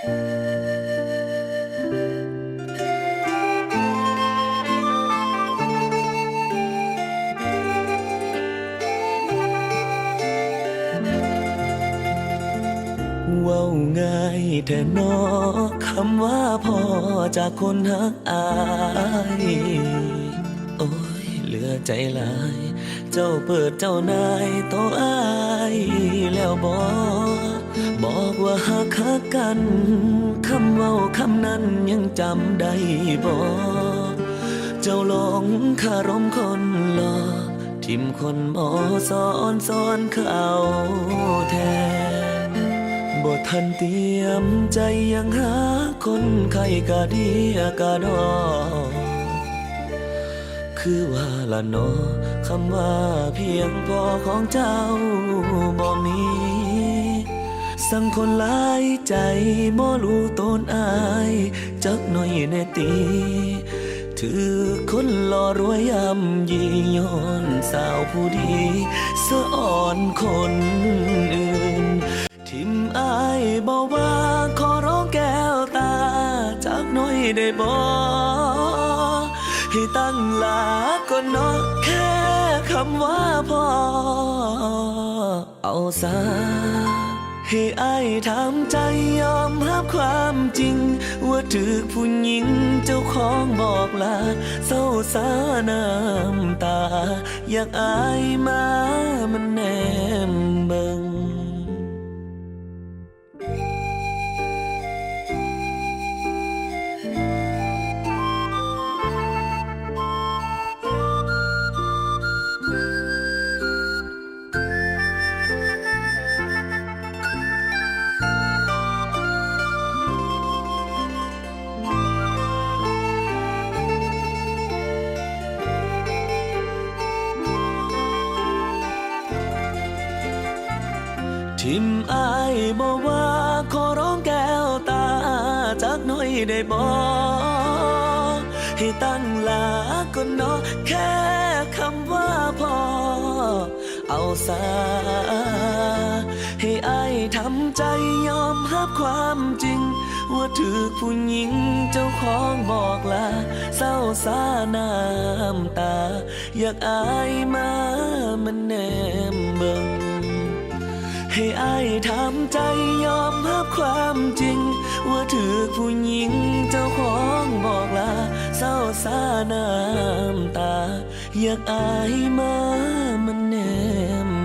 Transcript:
ว้าง่ายแต่นอคำว่าพอจากคนหักอาย โอ้ยเหลือใจหลาย เจ้าเปิดเจ้านายต่ออายแล้วบอก บอกว่าหักหักกันคำเว้าคำนั้นยังจำได้บอกเจ้าหลงคารมคนหลอทิมคนบอสอนสอนเขาแทนบ่ทันเตรียมใจยังหาคนใครกะดีกะดอคือว่าละนอคำว่าเพียงพอของเจ้าบ่มี สังคนหลายใจบ่รู้ตนอาย จักหน่อยแน่ตี ถือคนหล่อรวยยำยีย้อนสาวผู้ดีสะอ่อนคนอื่น ทิมอายบอกว่าขอร้องแก้วตาจากหน่อยได้บ่ให้ตั้งหลาก็นอะแค่คำว่าพ่อเอาซะ ให้อายทำใจยอมรับความจริง ว่าถือผู้หญิงเจ้าของบอกลาเศร้าสาน้ำตา อยากอายมามันแนม ทิมอายบอกว่าขอร้องแก้วตาจากน่อยได้บ่ให้ตั้งหลาก็เนอะแค่คำว่าพอ เอาซาให้อายทำใจยอมรับความจริง ว่าถือผู้หญิงเจ้าของบอกลาเศร้าสาน้ำตา อยากอายมามันแนมเบิง ให้อายทำใจยอมรับความจริง ว่าถือผู้หญิงเจ้าของบอกลาเศร้าสาน้ำตา อยากอายมามันแนม